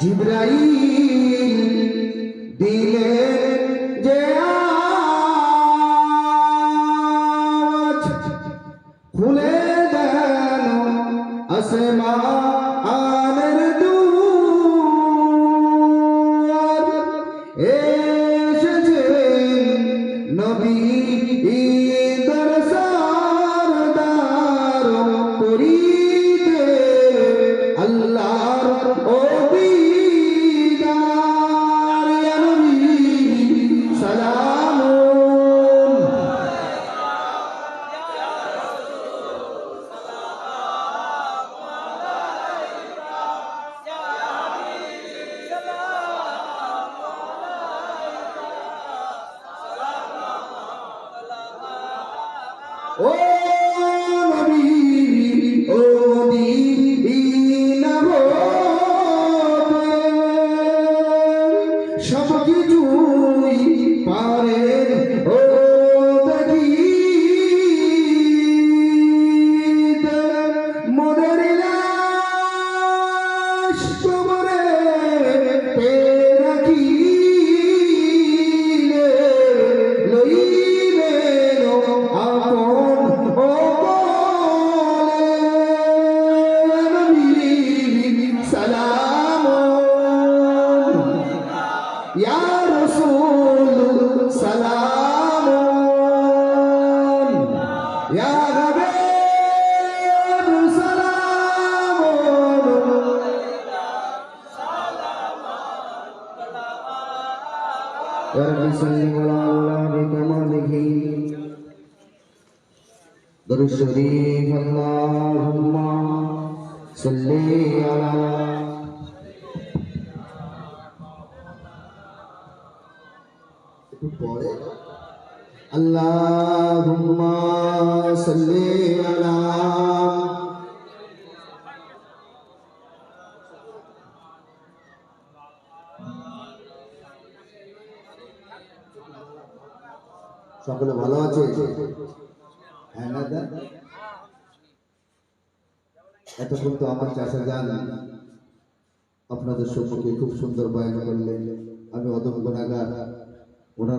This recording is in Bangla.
জিব্রাইল দিলে যে আওয়াজ খুলে দেন আসমানের দুয়ার এসেছেন নবী। ও নবী ও মদিনা সব কিছুই পারেন در الشريف اللهم صل على একটু পরে। আল্লাহুম্মা সকলে ভালো আছে? হ্যাঁ না দা এতক্ষণ তো আমার চাষা যান। আপনাদের সম্মুখে খুব সুন্দর বয়ান করলেন। আমি অদম গুণাগার ওরা